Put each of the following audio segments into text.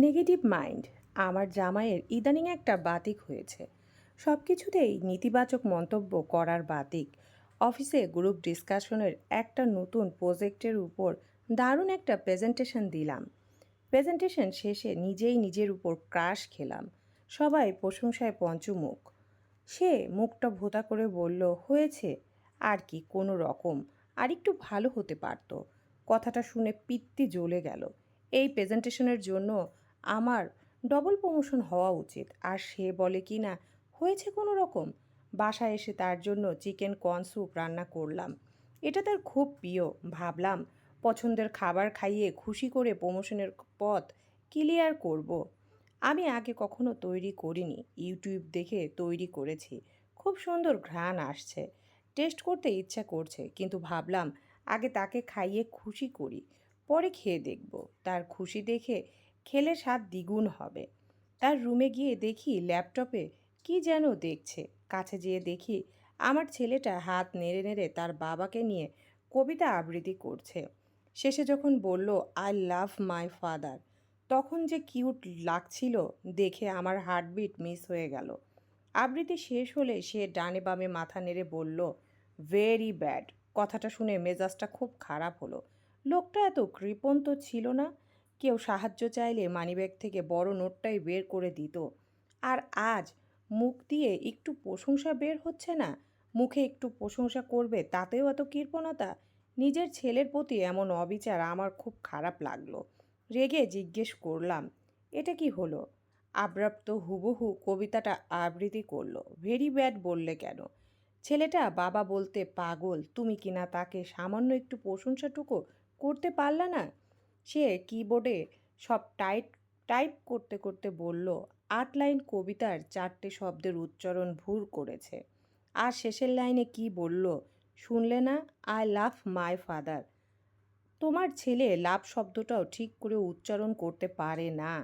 Negative mind আমার জামাইয়ের ইদানিং একটা বাতিক হয়েছে। সব কিছুতেই নেতিবাচক মন্তব্য করার বাতিক। অফিসে গ্রুপ ডিসকাশনের একটা নতুন প্রজেক্টের উপর দারুণ একটা প্রেজেন্টেশন দিলাম। প্রেজেন্টেশন শেষে নিজেই নিজের উপর ক্রাশ খেলাম। সবাই প্রশংসায় পঞ্চমুখ। সে মুখটা ভোতা করে বলল, হয়েছে, আর কি কোনো রকম, আর একটু ভালো হতে পারতো। কথাটা শুনে পিত্তি জ্বলে গেল। এই প্রেজেন্টেশনের জন্য আমার ডবল প্রমোশন হওয়া উচিত। আর সে বলে কি না, হয়েছে কোনো রকম? বাসায় এসে তার জন্য চিকেন কর্ন স্যুপ রান্না করলাম। এটা তার খুব প্রিয়। ভাবলাম, পছন্দের খাবার খাইয়ে খুশি করে প্রমোশনের পথ ক্লিয়ার করব। আমি আগে কখনো তৈরি করিনি। ইউটিউব দেখে তৈরি করেছি। খুব সুন্দর ঘ্রাণ আসছে। টেস্ট করতে ইচ্ছা করছে, কিন্তু ভাবলাম, আগে তাকে খাইয়ে খুশি করি, পরে খেয়ে দেখব। তার খুশি দেখে খেলে স্বাদ দ্বিগুণ হবে। তার রুমে গিয়ে দেখি ল্যাপটপে কি যেন দেখছে। কাছে যেয়ে দেখি আমার ছেলেটা হাত নেড়ে নেড়ে তার বাবাকে নিয়ে কবিতা আবৃত্তি করছে। শেষে যখন বলল আই লাভ মাই ফাদার তখন যে কিউট লাগছিল দেখে আমার হার্টবিট মিস হয়ে গেল। আবৃত্তি শেষ হলে সে ডানে বামে মাথা নেড়ে বলল ভেরি ব্যাড কথাটা শুনে মেজাজটা খুব খারাপ হলো। লোকটা এত কৃপণ তো ছিল না। কেউ সাহায্য চাইলে মানিব্যাগ থেকে বড় নোটটাই বের করে দিত। আর আজ মুখ দিয়ে একটু প্রশংসা বের হচ্ছে না? মুখে একটু প্রশংসা করবে তাতেও এত কৃপণতা? নিজের ছেলের প্রতি এমন অবিচার আমার খুব খারাপ লাগল। রেগে জিজ্ঞেস করলাম, এটা কি হলো? আব্রাপ্ত হুবহু কবিতাটা আবৃত্তি করল। ভেরি ব্যাড বললে কেন? ছেলেটা বাবা বলতে পাগল। তুমি কিনা তাকে সামান্য একটু প্রশংসাটুকু করতে পারলা না? সে কিবোর্ডে সব টাইপ টাইপ করতে করতে বলল, আট লাইন কবিতার চারটে শব্দের উচ্চারণ ভুল করেছে। আর শেষের লাইনে কি বলল, শুনলে না আই লাভ মাই ফাদার তোমার ছেলে লাভ শব্দটাও ঠিক করে উচ্চারণ করতে পারে না।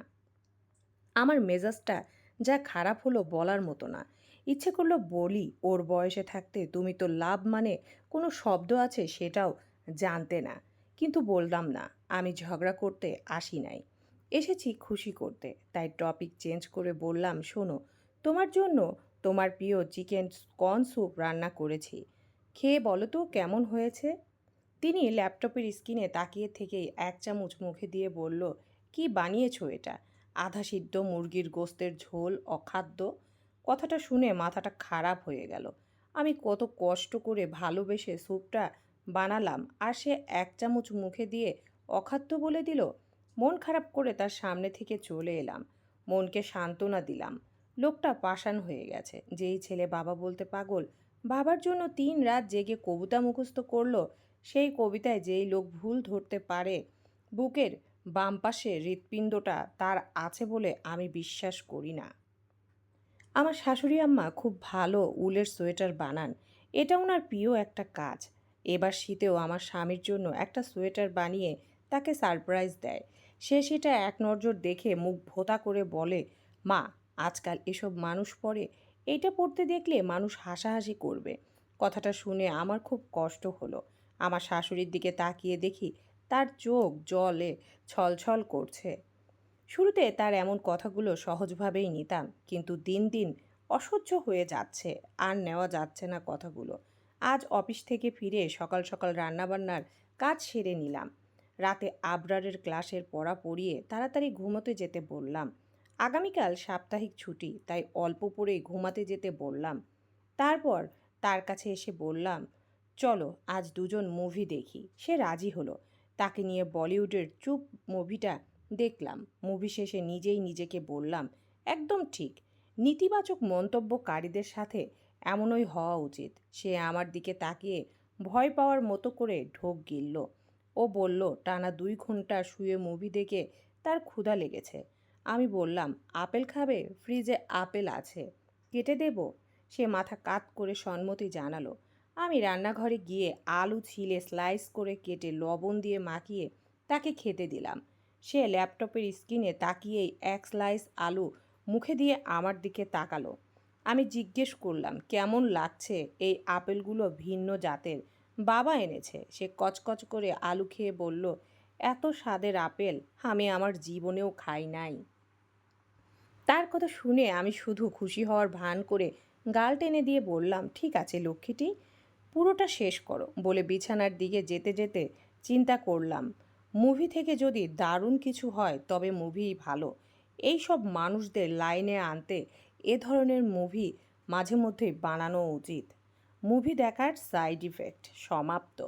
আমার মেজাজটা যা খারাপ হলো বলার মতো না। ইচ্ছে করল বলি, ওর বয়সে থাকতে তুমি তো লাভ মানে কোনো শব্দ আছে সেটাও জানতে না। কিন্তু বললাম না, আমি ঝগড়া করতে আসি নাই। এসেছি খুশি করতে, তাই টপিক চেঞ্জ করে বললাম, শোনো, তোমার জন্য তোমার প্রিয় চিকেন কর্ন স্যুপ রান্না করেছি। খেয়ে বলো তো, কেমন হয়েছে? তিনি ল্যাপটপের স্ক্রিনে তাকিয়ে থেকেই এক চামচ মুখে দিয়ে বলল, কি বানিয়েছো এটা? আধা সিদ্ধ মুরগির গোস্তের ঝোল, অখাদ্য? কথাটা শুনে মাথাটা খারাপ হয়ে গেল। আমি কত কষ্ট করে ভালোবেসে স্যুপটা বানালাম। আর সে এক চামচ মুখে দিয়ে অখাদ্য বলে দিল, মন খারাপ করে তার সামনে থেকে চলে এলাম। মনকে সান্ত্বনা দিলাম। লোকটা পাষাণ হয়ে গেছে। যেই ছেলে বাবা বলতে পাগল, বাবার জন্য তিন রাত জেগে কবিতা মুখস্থ করল, সেই কবিতায় যেই লোক ভুল ধরতে পারে, বুকের বাম পাশে হৃৎপিণ্ডটা তার আছে বলে আমি বিশ্বাস করি না। আমার শাশুড়ি আম্মা খুব ভালো উলের সোয়েটার বানান। এটা ওনার প্রিয় একটা কাজ। এবার শীতেও আমার স্বামীর জন্য একটা সোয়েটার বানিয়ে তাকে সারপ্রাইজ দেয়। সে সেটা এক নজর দেখে মুখ ভোতা করে বলে, মা, আজকাল এসব মানুষ পরে, এইটা পড়তে দেখলে মানুষ হাসাহাসি করবে। কথাটা শুনে আমার খুব কষ্ট হলো। আমার শাশুড়ির দিকে তাকিয়ে দেখি তার চোখ জলে ছলছল করছে। শুরুতে তার এমন কথাগুলো সহজভাবেই নিতাম, কিন্তু দিন দিন অসহ্য হয়ে যাচ্ছে, আর নেওয়া যাচ্ছে না কথাগুলো। আজ অফিস থেকে ফিরে সকাল সকাল রান্নাবান্নার কাজ সেরে নিলাম। রাতে আবরারের ক্লাসের পড়া পড়িয়ে তাড়াতাড়ি ঘুমোতে যেতে বললাম। আগামীকাল সাপ্তাহিক ছুটি, তাই অল্প পরেই ঘুমাতে যেতে বললাম। তারপর তার কাছে এসে বললাম, চলো, আজ দুজন মুভি দেখি। সে রাজি হলো। তাকে নিয়ে বলিউডের চুপ মুভিটা দেখলাম। মুভি শেষে নিজেই নিজেকে বললাম, একদম ঠিক। নেতিবাচক মন্তব্যকারীদের সাথে এমনই হওয়া উচিত। সে আমার দিকে তাকিয়ে ভয় পাওয়ার মতো করে ঢোক গিলল। ও বলল, টানা দুই ঘণ্টা শুয়ে মুভি দেখে তার ক্ষুধা লেগেছে। আমি বললাম, আপেল খাবে? ফ্রিজে আপেল আছে। কেটে দেব? সে মাথা কাত করে সম্মতি জানালো। আমি রান্নাঘরে গিয়ে আলু ছিলে স্লাইস করে কেটে লবণ দিয়ে মাখিয়ে তাকে খেতে দিলাম। সে ল্যাপটপের স্ক্রিনে তাকিয়েই এক স্লাইস আলু মুখে দিয়ে আমার দিকে তাকালো। আমি জিজ্ঞেস করলাম, কেমন লাগছে এই আপেলগুলো ভিন্ন জাতের? বাবা এনেছে। সে কচকচ করে আলু খেয়ে বলল, এত স্বাদের আপেল, আমি আমার জীবনেও খাই নাই। তার কথা শুনে আমি শুধু খুশি হওয়ার ভান করে গাল টেনে দিয়ে বললাম, ঠিক আছে লক্ষ্মীটি, পুরোটা শেষ করো। বলে বিছানার দিকে যেতে যেতে চিন্তা করলাম, মুভি থেকে যদি দারুণ কিছু হয়, তবে মুভিই ভালো। এই সব মানুষদের লাইনে আনতে এ ধরনের মুভি মাঝে মধ্যেই বানানো উচিত। মুভি দেখার সাইড ইফেক্ট সমাপ্ত।